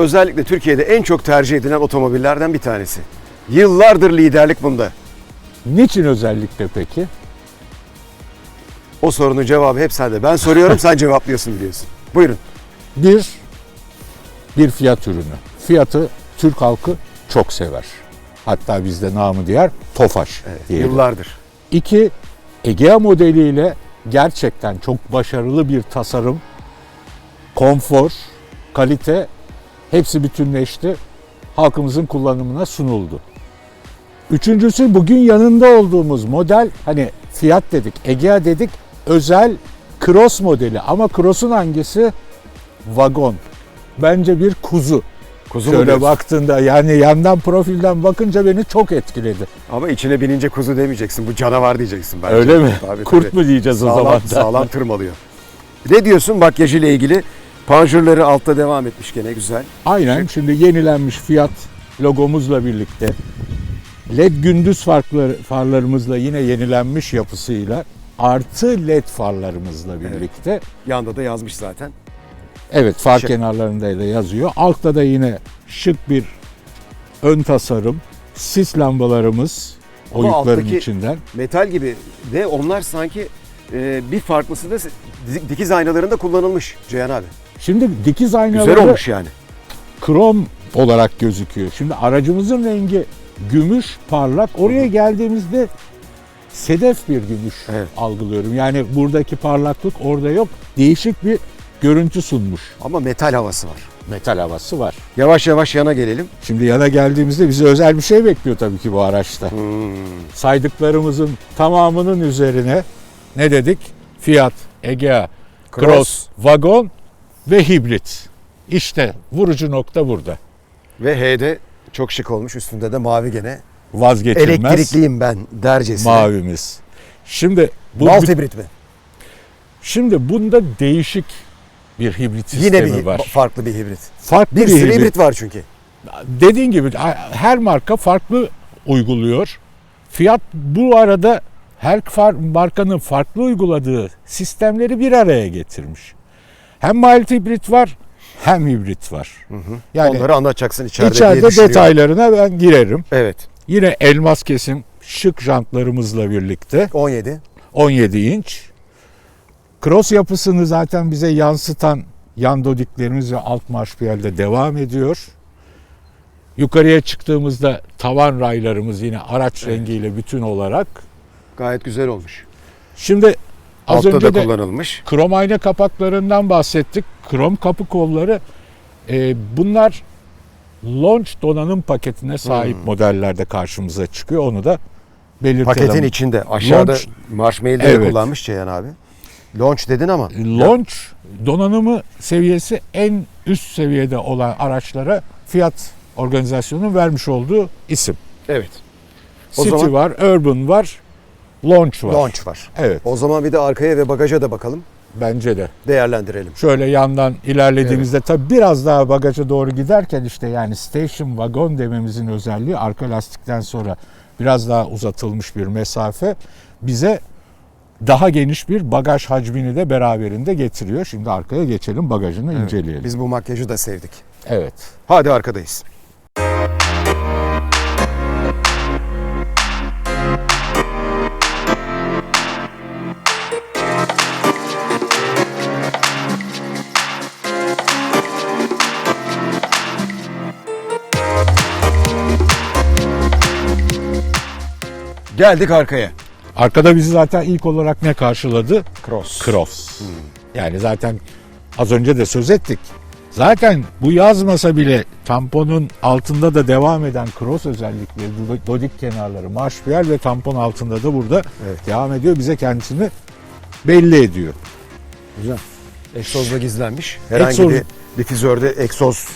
özellikle Türkiye'de en çok tercih edilen otomobillerden bir tanesi. Yıllardır liderlik bunda. Niçin özellikle peki? O sorunun cevabı hep sende. Ben soruyorum sen cevaplıyorsun biliyorsun. Buyurun. Bir, bir fiyat ürünü. Fiyatı Türk halkı çok sever. Hatta bizde namı diğer Tofaş diyelim. Yıllardır. İki, Egea modeliyle gerçekten çok başarılı bir tasarım, konfor, kalite hepsi bütünleşti. Halkımızın kullanımına sunuldu. Üçüncüsü bugün yanında olduğumuz model hani Fiat dedik, Egea dedik özel Cross modeli ama Cross'un hangisi? Vagon. Bence bir kuzu. Kuzu Şöyle baktığında yani yandan profilden bakınca beni çok etkiledi. Ama içine binince kuzu demeyeceksin. Bu canavar diyeceksin bence. Öyle mi? Tabii, Kurt tabii. mu diyeceğiz o Sağlam, zaman da? sağlam tırmalıyor. Ne diyorsun makyajı ile ilgili? Panjurları altta devam etmiş gene güzel. Aynen şimdi yenilenmiş Fiat logomuzla birlikte LED gündüz farkları, farlarımızla yine yenilenmiş yapısıyla artı LED farlarımızla birlikte evet, Yanda da yazmış zaten. far Şık. kenarlarında da yazıyor. Altta da yine şık bir ön tasarım, sis lambalarımız Ama oyukların içinden. Metal gibi ve onlar sanki e, bir farklısı da di- dikiz aynalarında kullanılmış Ceyhan abi. Şimdi dikiz Güzel aynaları olmuş yani. krom olarak gözüküyor. Şimdi aracımızın rengi gümüş, parlak. Oraya geldiğimizde sedef bir gümüş Evet. algılıyorum. Yani buradaki parlaklık orada yok. Değişik bir görüntü sunmuş. Ama metal havası var. Metal havası var. Yavaş yavaş yana gelelim. Şimdi yana geldiğimizde bizi özel bir şey bekliyor tabii ki bu araçta. Hmm. Saydıklarımızın tamamının üzerine ne dedik? Fiat, Egea, Cross, Cross. Vagon ve hibrit. İşte vurucu nokta burada. Ve H'de çok şık olmuş. Üstünde de mavi gene. Vazgeçilmez Elektrikliyim ben dercesine. mavimiz. Şimdi bu Malt hibrit mi? şimdi bunda değişik bir hibrit Yine sistemi bir var. farklı bir hibrit. Farklı Bir bir, sürü hibrit. hibrit var çünkü. Dediğin gibi her marka farklı uyguluyor. Fiyat bu arada her markanın farklı uyguladığı sistemleri bir araya getirmiş. Hem mild hibrit var hem hibrit var. Yani Onları anlatacaksın içeride, diye içeride düşünüyorum. detaylarına ben girerim. Evet. Yine elmas kesim şık jantlarımızla birlikte 17. 17 inç. Cross yapısını zaten bize yansıtan yan dodiklerimiz ve alt marşpiyelde devam ediyor. Yukarıya çıktığımızda tavan raylarımız yine araç rengiyle bütün olarak. Gayet güzel olmuş. Şimdi az Altta önce da kullanılmış. krom ayna kapaklarından bahsettik. Krom kapı kolları e, bunlar launch donanım paketine sahip Hmm. modellerde karşımıza çıkıyor. Onu da belirtelim. Paketin içinde. Aşağıda Launch- marshmallow'leri Evet. kullanmış Ceyhan abi. Launch dedin ama. Launch donanımı seviyesi en üst seviyede olan araçlara Fiat organizasyonunun vermiş olduğu isim. Evet. O City zaman- var, Urban var, Launch var. Launch var. Evet, O zaman bir de arkaya ve bagaja da bakalım. bence de. Değerlendirelim. Şöyle yandan ilerlediğimizde tabii biraz daha bagaja doğru giderken işte yani station wagon dememizin özelliği arka lastikten sonra biraz daha uzatılmış bir mesafe bize daha geniş bir bagaj hacmini de beraberinde getiriyor. Şimdi arkaya geçelim bagajını inceleyelim. Biz bu makyajı da sevdik. Evet. Hadi arkadayız. Geldik arkaya. Arkada bizi zaten ilk olarak ne karşıladı? Cross. Cross. Yani zaten az önce de söz ettik. Zaten bu yazmasa bile tamponun altında da devam eden cross özellikleri, do- dodik kenarları, marşpiyel ve tampon altında da burada Evet. devam ediyor. Bize kendisini belli ediyor. Güzel. Egzozda gizlenmiş. Herhangi Egzoz- bir difüzörde egzoz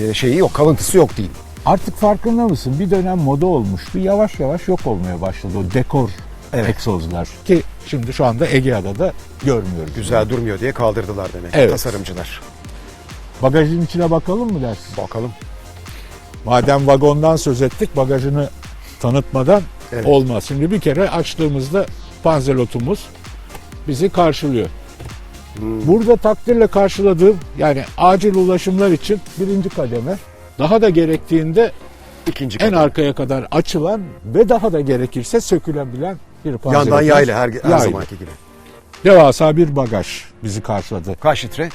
e, şeyi yok, kalıntısı yok değil. Artık farkında mısın? Bir dönem moda olmuştu. Yavaş yavaş yok olmaya başladı o dekor Evet. egzozlar. Ki şimdi şu anda Egea'da da görmüyoruz. Güzel durmuyor diye kaldırdılar demek. Evet. Tasarımcılar. Bagajın içine bakalım mı dersin? Bakalım. Madem vagondan söz ettik bagajını tanıtmadan Evet. olmaz. Şimdi bir kere açtığımızda panzelotumuz bizi karşılıyor. Burada takdirle karşıladığım yani acil ulaşımlar için birinci kademe. Daha da gerektiğinde İkinci en kat. arkaya kadar açılan ve daha da gerekirse sökülebilen bir panzerimiz. Yandan yaylı her, her Yaylı. zamanki gibi. Devasa bir bagaj bizi karşıladı. Kaç litre?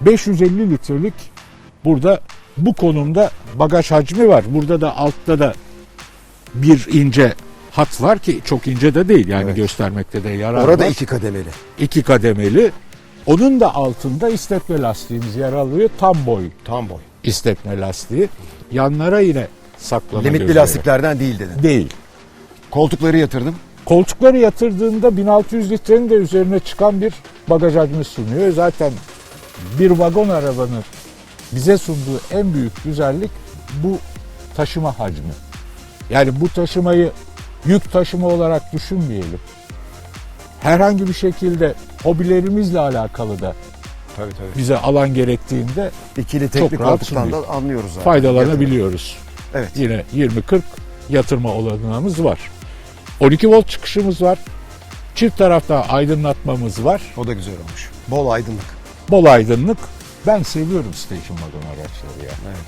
550 litrelik burada bu konumda bagaj hacmi var. Burada da altta da bir ince hat var ki çok ince de değil yani Evet. göstermekte de yarar Orada var. iki kademeli. iki kademeli. Onun da altında istepne lastiğimiz yer alıyor. Tam boy Tam boy. İstepne lastiği. Yanlara yine saklama Limitli gözleri. lastiklerden değil dedin. Değil. Koltukları yatırdım. Koltukları yatırdığında 1600 litrenin de üzerine çıkan bir bagaj hacmi sunuyor. Zaten bir vagon arabanın bize sunduğu en büyük güzellik bu taşıma hacmi. Yani bu taşımayı yük taşıma olarak düşünmeyelim. Herhangi bir şekilde hobilerimizle alakalı da Tabii tabii. bize alan gerektiğinde İkili teknik rahat koltuktan sunuyor. da anlıyoruz zaten. faydalanabiliyoruz. Evet. Yine 20-40 yatırma olanağımız var. 12 volt çıkışımız var. Çift tarafta aydınlatmamız var. O da güzel olmuş. Bol aydınlık. Bol aydınlık. Ben seviyorum station wagon araçları ya. Evet.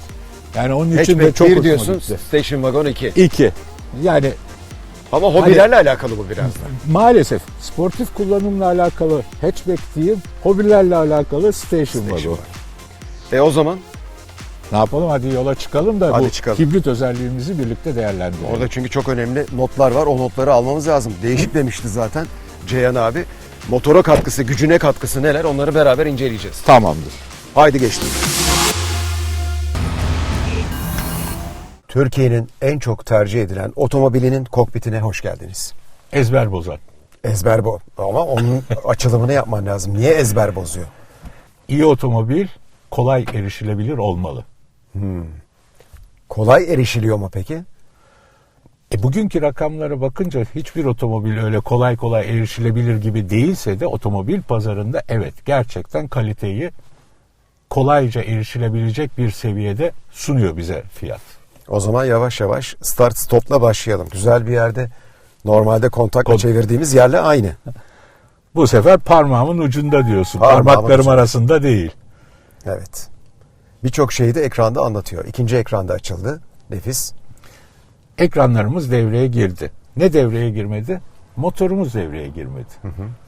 Yani onun için de Hatchback çok 1 hoşuma diyorsun, gitti. Station Wagon 2. İki. Yani Ama hobilerle alakalı bu biraz da. maalesef sportif kullanımla alakalı hatchback diyeyim, hobilerle alakalı station, Station wagon. E o zaman Ne yapalım hadi yola çıkalım da Hadi bu çıkalım. hibrit özelliğimizi birlikte değerlendirelim. orada çünkü çok önemli notlar var. O notları almamız lazım. Değişik demişti zaten Ceyhan abi. Motora katkısı, gücüne katkısı neler onları beraber inceleyeceğiz. Tamamdır. Haydi geçtik. Türkiye'nin en çok tercih edilen otomobilinin kokpitine hoş geldiniz. Ezber bozan. Ezber bu. Ama onun açılımını yapman lazım. Niye ezber bozuyor? İyi otomobil kolay erişilebilir olmalı. Kolay erişiliyor mu peki? E bugünkü rakamlara bakınca hiçbir otomobil öyle kolay kolay erişilebilir gibi değilse de otomobil pazarında evet gerçekten kaliteyi kolayca erişilebilecek bir seviyede sunuyor bize fiyat. O zaman yavaş yavaş start stopla başlayalım. Güzel bir yerde normalde kontakla Kon- çevirdiğimiz yerle aynı. Bu sefer parmağımın ucunda diyorsun. Parmağımın Parmaklarım ucunda. arasında değil. Evet. Birçok şeyi de ekranda anlatıyor. İkinci ekranda açıldı. Nefis. Ekranlarımız devreye girdi. Ne devreye girmedi? Motorumuz devreye girmedi.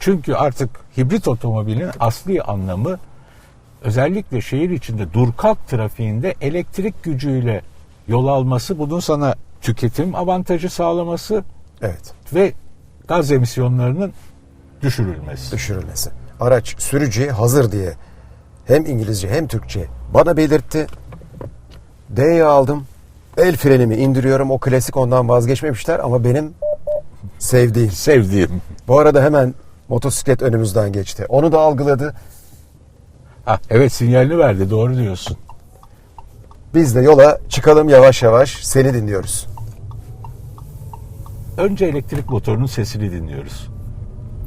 Çünkü artık hibrit otomobilin asli anlamı özellikle şehir içinde dur kalk trafiğinde elektrik gücüyle yol alması, bunun sana tüketim avantajı sağlaması Evet. ve gaz emisyonlarının düşürülmesi. Düşürülmesi. Araç sürücüye hazır diye hem İngilizce hem Türkçe bana belirtti. D'yi aldım. El frenimi indiriyorum. O klasik ondan vazgeçmemişler ama benim sevdiğim. Sevdiğim. Bu arada hemen motosiklet önümüzden geçti. Onu da algıladı. Ha, evet sinyalini verdi doğru diyorsun. Biz de yola çıkalım yavaş yavaş. Seni dinliyoruz. Önce elektrik motorunun sesini dinliyoruz.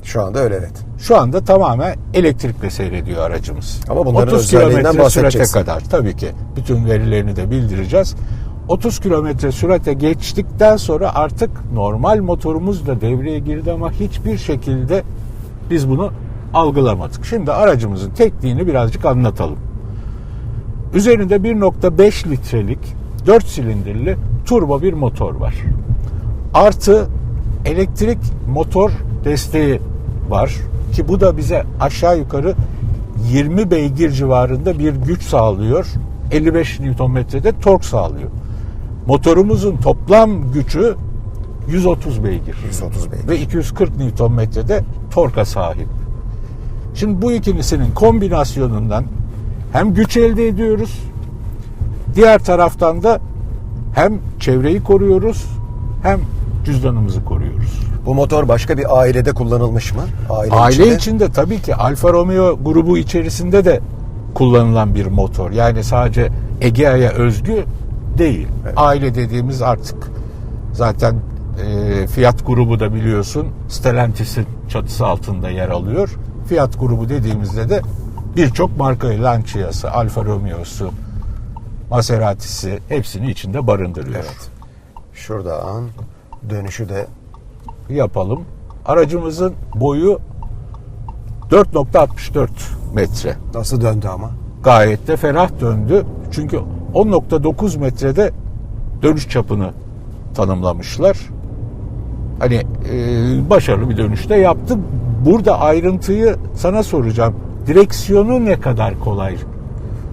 Şu anda öyle evet. Şu anda tamamen elektrikle seyrediyor aracımız. Ama bunların 30 özelliğinden kilometre sürate kadar tabii ki bütün verilerini de bildireceğiz. 30 kilometre sürate geçtikten sonra artık normal motorumuz da devreye girdi ama hiçbir şekilde biz bunu algılamadık. Şimdi aracımızın tekniğini birazcık anlatalım. Üzerinde 1.5 litrelik 4 silindirli turbo bir motor var. Artı elektrik motor desteği var ki bu da bize aşağı yukarı 20 beygir civarında bir güç sağlıyor. 55 Nm'de tork sağlıyor. Motorumuzun toplam gücü 130 beygir 130 beygir. ve 240 Nm'de torka sahip. Şimdi bu ikilisinin kombinasyonundan hem güç elde ediyoruz, diğer taraftan da hem çevreyi koruyoruz, hem cüzdanımızı koruyoruz. Bu motor başka bir ailede kullanılmış mı? Aile, Aile içinde. içinde tabii ki Alfa Romeo grubu içerisinde de kullanılan bir motor. Yani sadece Egea'ya özgü değil. Aile dediğimiz artık zaten e, Fiat grubu da biliyorsun Stellantis'in çatısı altında yer alıyor. Fiat grubu dediğimizde de birçok markayı Lancia'sı, Alfa Romeo'su, Maserati'si hepsini içinde barındırıyor. Evet. Şuradan dönüşü de Yapalım. Aracımızın boyu 4.64 metre. Nasıl döndü ama? Gayet de ferah döndü. Çünkü 10.9 metrede dönüş çapını tanımlamışlar. Hani e, başarılı bir dönüşte yaptı. Burada ayrıntıyı sana soracağım. Direksiyonu ne kadar kolay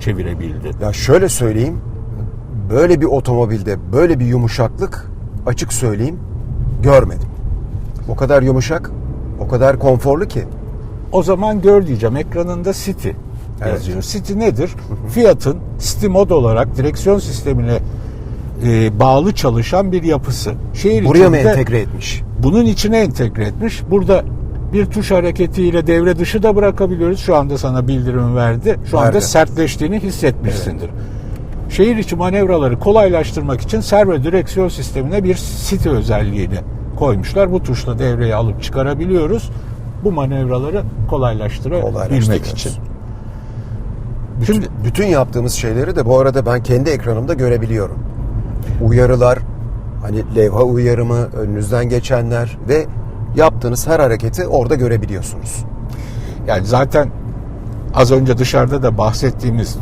çevirebildi? Ya şöyle söyleyeyim. Böyle bir otomobilde böyle bir yumuşaklık açık söyleyeyim görmedim. O kadar yumuşak, o kadar konforlu ki. O zaman gör diyeceğim ekranında City Evet. yazıyor. City nedir? Fiat'ın City mod olarak direksiyon sistemine e, bağlı çalışan bir yapısı. Şehir Buraya mı entegre etmiş? Bunun içine entegre etmiş. Burada bir tuş hareketiyle devre dışı da bırakabiliyoruz. Şu anda sana bildirim verdi. Şu anda Verdi. sertleştiğini hissetmişsindir. Şehir içi manevraları kolaylaştırmak için servo direksiyon sistemine bir City özelliğini koymuşlar. Bu tuşla devreyi alıp çıkarabiliyoruz. Bu manevraları kolaylaştırabilmek için. Bütün, Şimdi bütün yaptığımız şeyleri de bu arada ben kendi ekranımda görebiliyorum. Uyarılar, hani levha uyarımı, önünüzden geçenler ve yaptığınız her hareketi orada görebiliyorsunuz. Yani zaten az önce dışarıda da bahsettiğimiz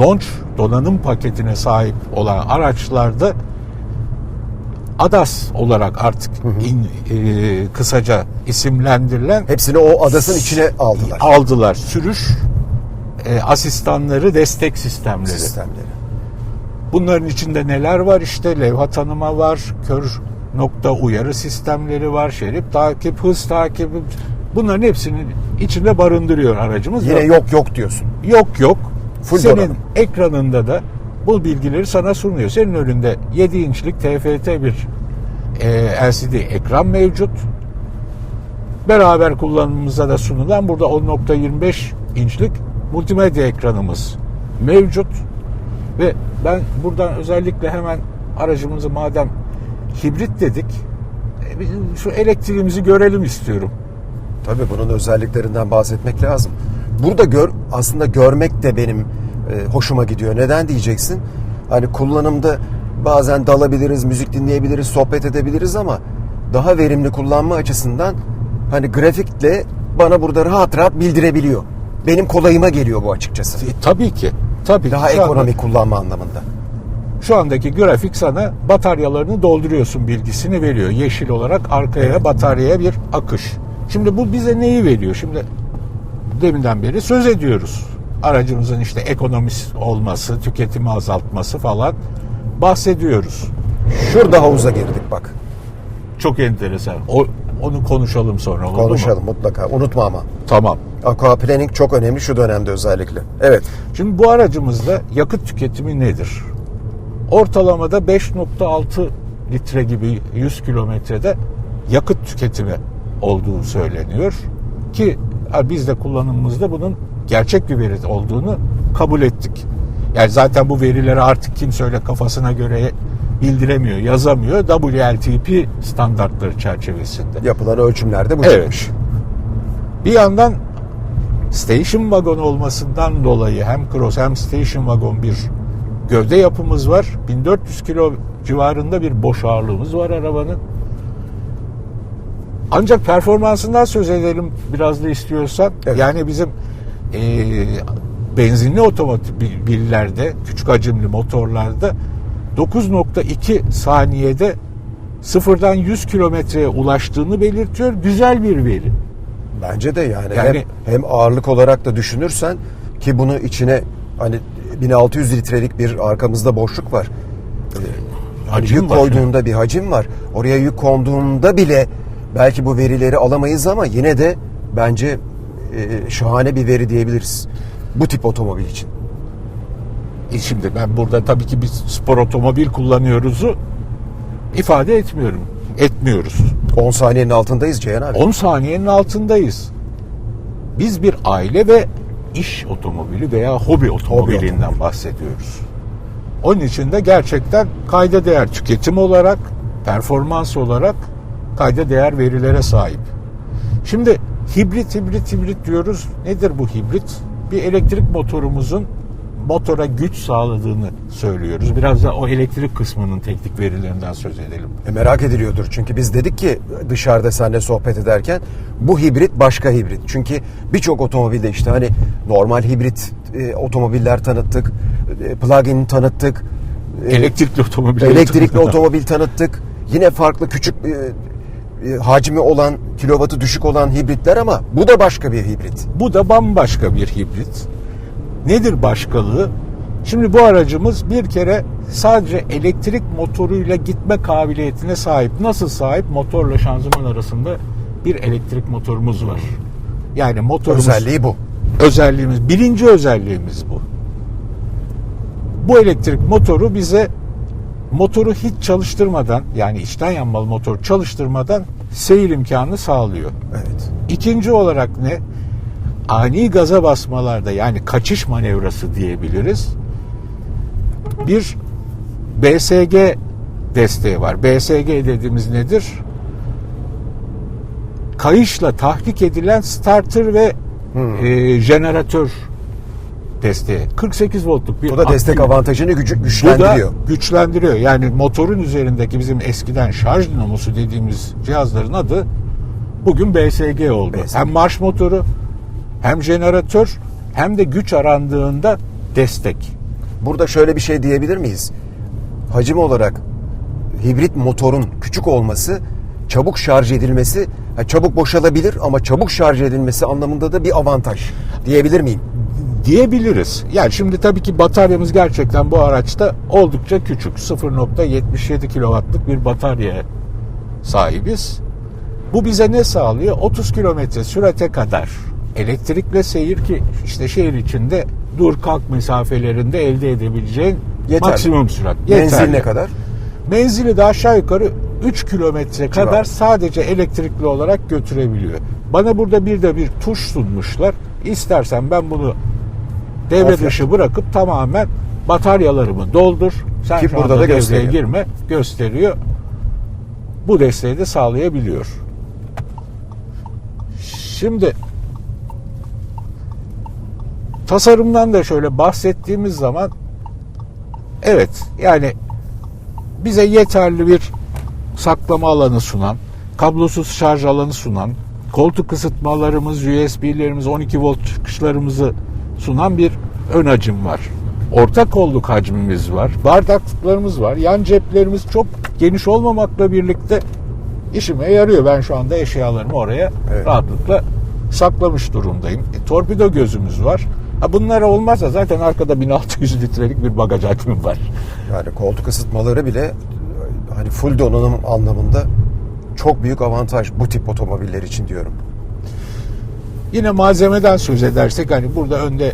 launch donanım paketine sahip olan araçlarda ADAS olarak artık in- e, kısaca isimlendirilen Hepsini o adasın içine aldılar. aldılar. Sürüş e, asistanları, destek sistemleri. sistemleri. Bunların içinde neler var? İşte levha tanıma var, kör nokta uyarı sistemleri var, şerit takip, hız takibi. Bunların hepsinin içinde barındırıyor aracımız. Yine yok yok diyorsun. yok yok. Full Senin donanım. ekranında da bu bilgileri sana sunuyor. Senin önünde 7 inçlik TFT bir e, LCD ekran mevcut. Beraber kullanımımıza da sunulan burada 10.25 inçlik multimedya ekranımız mevcut. Ve ben buradan özellikle hemen aracımızı madem hibrit dedik e, şu elektriğimizi görelim istiyorum. Tabii bunun özelliklerinden bahsetmek lazım. Burada gör aslında görmek de benim e, hoşuma gidiyor. Neden diyeceksin? Hani kullanımda bazen dalabiliriz, müzik dinleyebiliriz, sohbet edebiliriz ama daha verimli kullanma açısından hani grafikle bana burada rahat rahat bildirebiliyor. Benim kolayıma geliyor bu açıkçası. E, tabii ki. Tabii Daha ki. Ekonomik kullanma anlamında. Şu andaki grafik sana bataryalarını dolduruyorsun bilgisini veriyor. Yeşil olarak arkaya bataryaya bir akış. Şimdi bu bize neyi veriyor? Şimdi deminden beri söz ediyoruz. Aracımızın işte ekonomist olması, tüketimi azaltması falan bahsediyoruz. Şurada havuza girdik bak. Çok enteresan. O, onu konuşalım sonra. oldu mu? Konuşalım mutlaka. Unutma ama. Tamam. Aquaplaning çok önemli şu dönemde özellikle. Evet. Şimdi bu aracımızda yakıt tüketimi nedir? Ortalamada 5.6 litre gibi 100 kilometrede yakıt tüketimi olduğu söyleniyor. Ki biz de kullanımımızda bunun gerçek bir veri olduğunu kabul ettik. Yani zaten bu verileri artık kimse öyle kafasına göre bildiremiyor, yazamıyor. WLTP standartları çerçevesinde. Yapılan ölçümlerde bu Evet. çıkmış. Bir yandan station wagon olmasından dolayı hem cross hem station wagon bir gövde yapımız var. 1400 kilo civarında bir boş ağırlığımız var arabanın. Ancak performansından söz edelim biraz da istiyorsan. Evet. Yani bizim e, benzinli otomobillerde, küçük hacimli motorlarda 9.2 saniyede sıfırdan 100 kilometreye ulaştığını belirtiyor. Güzel bir veri. Bence de yani, Yani- hem, hem ağırlık olarak da düşünürsen ki bunu içine hani 1600 litrelik bir arkamızda boşluk var. Ee, Hacim yük var. koyduğunda bir hacim var. Oraya yük konduğunda bile belki bu verileri alamayız ama yine de bence e, şahane bir veri diyebiliriz. Bu tip otomobil için. E şimdi ben burada tabii ki biz spor otomobil kullanıyoruzu ifade etmiyorum. Etmiyoruz. 10 saniyenin altındayız Ceyhan abi. 10 saniyenin altındayız. Biz bir aile ve iş otomobili veya hobi otomobilinden otomobili. bahsediyoruz. Onun için de gerçekten kayda değer tüketim olarak, performans olarak kayda değer verilere sahip. Şimdi hibrit hibrit hibrit diyoruz. Nedir bu hibrit? Bir elektrik motorumuzun motora güç sağladığını söylüyoruz. Biraz da o elektrik kısmının teknik verilerinden söz edelim. E, merak ediliyordur. Çünkü biz dedik ki dışarıda seninle sohbet ederken bu hibrit başka hibrit. Çünkü birçok otomobilde işte hani normal hibrit e, otomobiller tanıttık. E, plug-in tanıttık. e, Elektrikli otomobil. elektrikli otomobil tanıttık. Yine farklı küçük e, e, hacmi olan, kilovatı düşük olan hibritler ama bu da başka bir hibrit. Bu da bambaşka bir hibrit. Nedir başkalığı? Şimdi bu aracımız bir kere sadece elektrik motoruyla gitme kabiliyetine sahip. Nasıl sahip? Motorla şanzıman arasında bir elektrik motorumuz var. Yani motorumuz Özelliği bu. özelliğimiz, birinci özelliğimiz bu. Bu elektrik motoru bize motoru hiç çalıştırmadan yani içten yanmalı motor çalıştırmadan seyir imkanı sağlıyor. Evet. İkinci olarak ne? Ani gaza basmalarda yani kaçış manevrası diyebiliriz. Bir BSG desteği var. BSG dediğimiz nedir? Kayışla tahrik edilen starter ve e, jeneratör desteği. 48 voltluk bir Bu da destek aktif- avantajını gücü, bu güçlendiriyor. da güçlendiriyor. Yani motorun üzerindeki bizim eskiden şarj dinamosu dediğimiz cihazların adı bugün BSG oldu. BSG. Hem marş motoru hem jeneratör hem de güç arandığında destek. Burada şöyle bir şey diyebilir miyiz? Hacim olarak hibrit motorun küçük olması, çabuk şarj edilmesi, çabuk boşalabilir ama çabuk şarj edilmesi anlamında da bir avantaj diyebilir miyim? diyebiliriz. Yani şimdi tabii ki bataryamız gerçekten bu araçta oldukça küçük. 0.77 kW'lık bir bataryaya sahibiz. Bu bize ne sağlıyor? 30 kilometre sürate kadar elektrikle seyir ki işte şehir içinde dur kalk mesafelerinde elde edebileceğin Yeterli. maksimum sürat. Menzil ne kadar? Menzili de aşağı yukarı 3 kilometre kadar sadece elektrikli olarak götürebiliyor. Bana burada bir de bir tuş sunmuşlar. İstersen ben bunu devre Of dışı bırakıp tamamen bataryalarımı doldur. Sen Ki şu burada da devreye girme gösteriyor. Bu desteği de sağlayabiliyor. Şimdi tasarımdan da şöyle bahsettiğimiz zaman evet yani bize yeterli bir saklama alanı sunan, kablosuz şarj alanı sunan, koltuk ısıtmalarımız, USB'lerimiz, 12 volt çıkışlarımızı sunan bir ön hacim var. Orta kolluk hacmimiz var. Bardaklıklarımız var. Yan ceplerimiz çok geniş olmamakla birlikte işime yarıyor. Ben şu anda eşyalarımı oraya Evet. rahatlıkla saklamış durumdayım. E, torpido gözümüz var. Ha, bunlar olmazsa zaten arkada 1600 litrelik bir bagaj hacmim var. Yani koltuk ısıtmaları bile hani full donanım anlamında çok büyük avantaj bu tip otomobiller için diyorum. Yine malzemeden söz edersek hani burada önde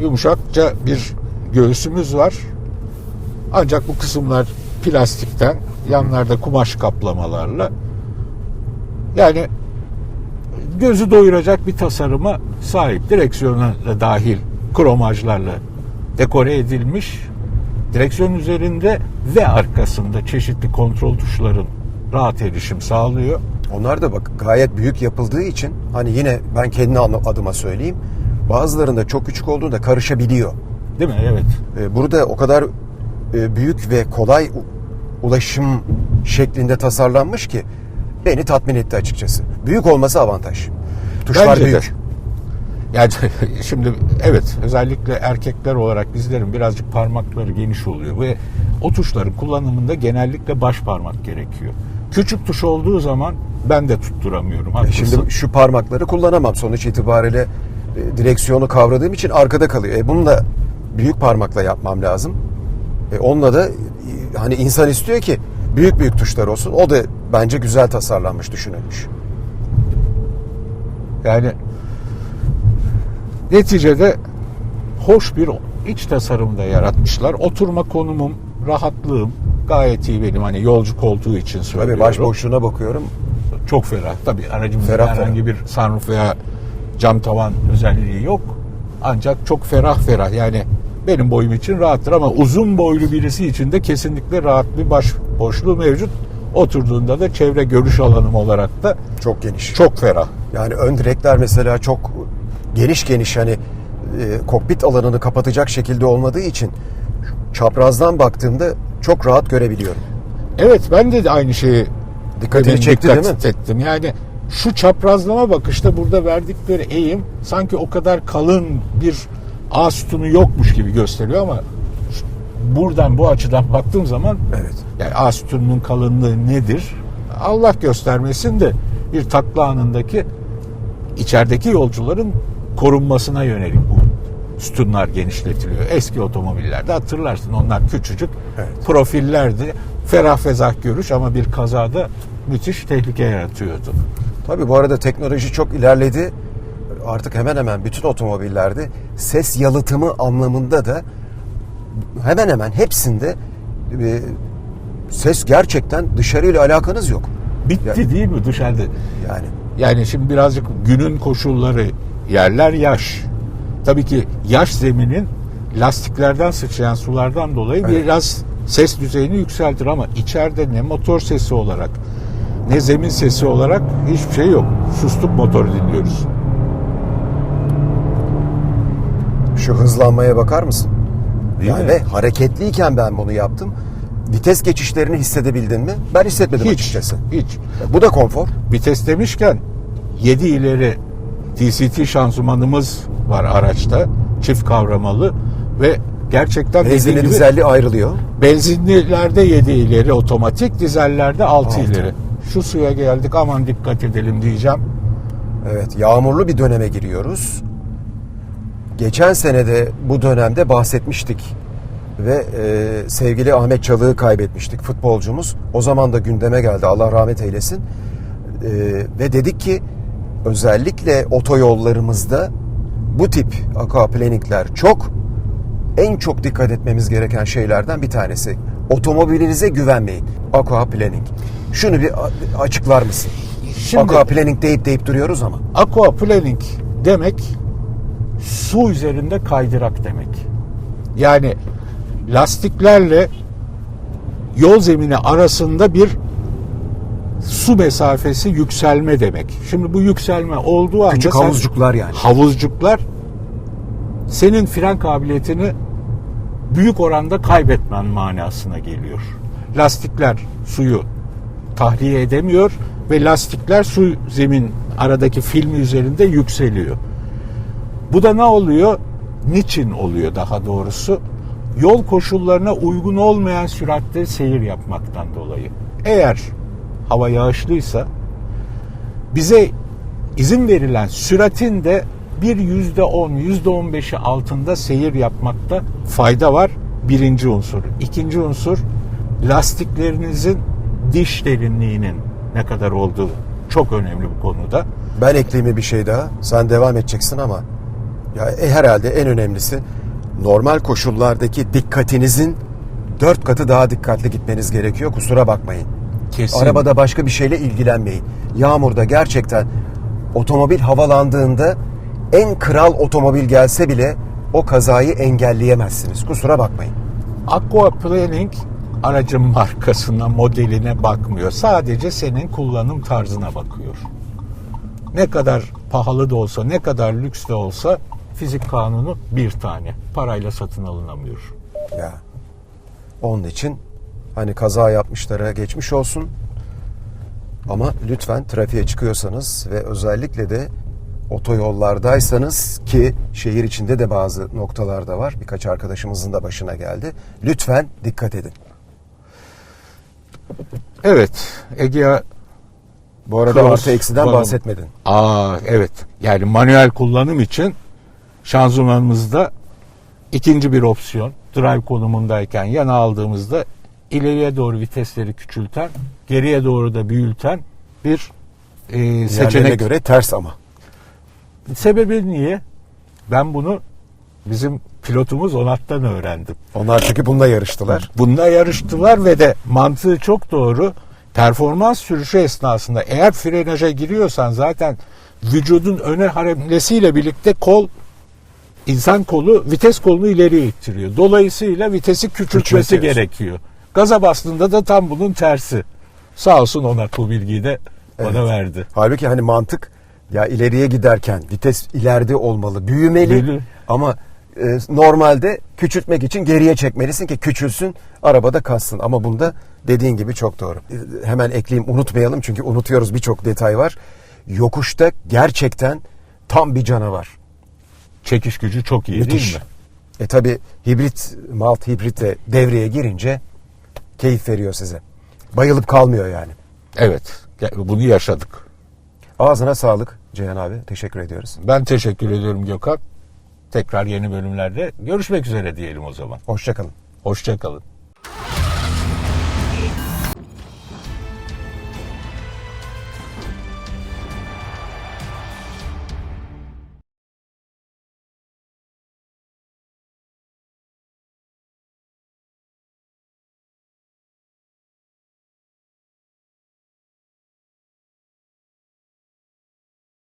yumuşakça bir göğsümüz var. Ancak bu kısımlar plastikten, yanlarda kumaş kaplamalarla. Yani gözü doyuracak bir tasarıma sahip. Direksiyona da dahil kromajlarla dekore edilmiş. Direksiyon üzerinde ve arkasında çeşitli kontrol tuşların rahat erişim sağlıyor. Onlar da bak gayet büyük yapıldığı için hani yine ben kendi adıma söyleyeyim. Bazılarında çok küçük olduğunda karışabiliyor. Değil mi? Evet. Ee, Burada o kadar e, büyük ve kolay ulaşım şeklinde tasarlanmış ki beni tatmin etti açıkçası. Büyük olması avantaj. Tuşlar Bence de. büyük. Yani şimdi evet özellikle erkekler olarak bizlerin birazcık parmakları geniş oluyor ve o tuşların kullanımında genellikle baş parmak gerekiyor. Küçük tuş olduğu zaman ben de tutturamıyorum. E Haklısın. Şimdi şu parmakları kullanamam. Sonuç itibariyle e, direksiyonu kavradığım için arkada kalıyor. E bunu da büyük parmakla yapmam lazım. E onunla da e, hani insan istiyor ki büyük büyük tuşlar olsun. O da bence güzel tasarlanmış, düşünülmüş. Yani neticede hoş bir iç tasarımda yaratmışlar. Oturma konumum, rahatlığım gayet iyi benim. Hani yolcu koltuğu için Tabii söylüyorum. baş boşluğuna bakıyorum. Çok ferah. Tabii aracımızda Ferah, herhangi bir sunroof veya cam tavan özelliği yok. Ancak çok ferah ferah yani benim boyum için rahattır ama uzun boylu birisi için de kesinlikle rahat bir baş boşluğu mevcut. Oturduğunda da çevre görüş alanım olarak da Çok geniş. çok ferah. Yani ön direkler mesela çok geniş geniş hani e, kokpit alanını kapatacak şekilde olmadığı için çaprazdan baktığımda çok rahat görebiliyorum. Evet ben de aynı şeyi Dikkatini çekti dikkat değil mi? ettim. Yani şu çaprazlama bakışta burada verdikleri eğim sanki o kadar kalın bir ağ sütunu yokmuş gibi gösteriyor ama buradan bu açıdan baktığım zaman Evet. yani ağ sütununun kalınlığı nedir? Allah göstermesin de bir takla anındaki içerideki yolcuların korunmasına yönelik bu sütunlar genişletiliyor. Eski otomobillerde hatırlarsın onlar küçücük Evet. profillerdi. Ferah fezah görüş ama bir kazada müthiş tehlike yaratıyordu. Tabii bu arada teknoloji çok ilerledi. Artık hemen hemen bütün otomobillerde ses yalıtımı anlamında da hemen hemen hepsinde e, ses gerçekten dışarıyla alakanız yok. Bitti Ya- değil mi dışarıda? Yani Yani şimdi birazcık günün koşulları yerler yaş. Tabii ki yaş zeminin lastiklerden sıçrayan sulardan dolayı Evet. biraz ses düzeyini yükseltir ama içeride ne motor sesi olarak ne zemin sesi olarak hiçbir şey yok. Sustuk motoru dinliyoruz. şu hızlanmaya bakar mısın? Değil yani mi? ve hareketliyken ben bunu yaptım. Vites geçişlerini hissedebildin mi? Ben hissetmedim Hiç, açıkçası. hiç. Bu da konfor. Vites demişken 7 ileri TCT şanzımanımız var araçta. Çift kavramalı ve gerçekten Benzinli gibi dizelli ayrılıyor. benzinlilerde 7 ileri otomatik, dizellerde 6 Altı. ileri. Şu suya geldik aman dikkat edelim diyeceğim. Evet, yağmurlu bir döneme giriyoruz. Geçen senede bu dönemde bahsetmiştik ve e, sevgili Ahmet Çalık'ı kaybetmiştik futbolcumuz. O zaman da gündeme geldi Allah rahmet eylesin. E, ve dedik ki özellikle otoyollarımızda bu tip aquaplaningler çok en çok dikkat etmemiz gereken şeylerden bir tanesi. Otomobilinize güvenmeyin. Aquaplaning. Şunu bir açıklar mısın? Şimdi Aquaplaning deyip deyip duruyoruz ama. aquaplaning demek su üzerinde kaydırak demek. Yani lastiklerle yol zemini arasında bir su mesafesi yükselme demek. Şimdi bu yükselme olduğu anda Küçük sen- havuzcuklar yani. havuzcuklar senin fren kabiliyetini büyük oranda kaybetmen manasına geliyor. Lastikler suyu tahliye edemiyor ve lastikler su zemin aradaki filmi üzerinde yükseliyor. Bu da ne oluyor? Niçin oluyor daha doğrusu? Yol koşullarına uygun olmayan süratte seyir yapmaktan dolayı. Eğer hava yağışlıysa bize izin verilen süratin de bir yüzde on, yüzde on beşi altında seyir yapmakta fayda var. Birinci unsur. İkinci unsur lastiklerinizin diş derinliğinin ne kadar olduğu çok önemli bu konuda. Ben ekleyeyim bir şey daha. Sen devam edeceksin ama ya e, herhalde en önemlisi normal koşullardaki dikkatinizin dört katı daha dikkatli gitmeniz gerekiyor. Kusura bakmayın. Kesin. Arabada başka bir şeyle ilgilenmeyin. Yağmurda gerçekten otomobil havalandığında en kral otomobil gelse bile o kazayı engelleyemezsiniz. Kusura bakmayın. Aquaplaning aracın markasına, modeline bakmıyor. Sadece senin kullanım tarzına bakıyor. Ne kadar pahalı da olsa, ne kadar lüks de olsa fizik kanunu bir tane. Parayla satın alınamıyor. Ya. Onun için hani kaza yapmışlara geçmiş olsun. Ama lütfen trafiğe çıkıyorsanız ve özellikle de otoyollardaysanız ki şehir içinde de bazı noktalarda var. Birkaç arkadaşımızın da başına geldi. Lütfen dikkat edin. Evet, Egea Bu arada Cross artı eksiden bahsetmedin. Aa evet. Yani manuel kullanım için şanzımanımızda ikinci bir opsiyon. Drive konumundayken yana aldığımızda ileriye doğru vitesleri küçülten, geriye doğru da büyülten bir e, Seçeneğe seçenek. göre ters ama. Sebebi niye? Ben bunu bizim pilotumuz Onat'tan öğrendim. Onlar çünkü bununla yarıştılar. Bunda yarıştılar ve de mantığı çok doğru. Performans sürüşü esnasında eğer frenaja giriyorsan zaten vücudun öne hamlesiyle birlikte kol insan kolu vites kolunu ileriye ittiriyor. Dolayısıyla vitesi küçültmesi Küçültüyorsun. gerekiyor. Gaza bastığında da tam bunun tersi. Sağ olsun ona bu bilgiyi de bana Evet. verdi. Halbuki hani mantık Ya ileriye giderken vites ileride olmalı, büyümeli Büyülü. ama e, normalde küçültmek için geriye çekmelisin ki küçülsün, arabada kalsın. Ama bunda dediğin gibi çok doğru. E, Hemen ekleyeyim, unutmayalım çünkü unutuyoruz birçok detay var. Yokuşta gerçekten tam bir canavar. Çekiş gücü çok iyi Müthiş. değil mi? E tabi hibrit, malt hibrit de devreye girince keyif veriyor size. Bayılıp kalmıyor yani. Evet. Bunu yaşadık. Ağzına sağlık Ceyhan abi. Teşekkür ediyoruz. Ben teşekkür ediyorum Gökhan. Tekrar yeni bölümlerde görüşmek üzere diyelim o zaman. Hoşçakalın. Hoşçakalın.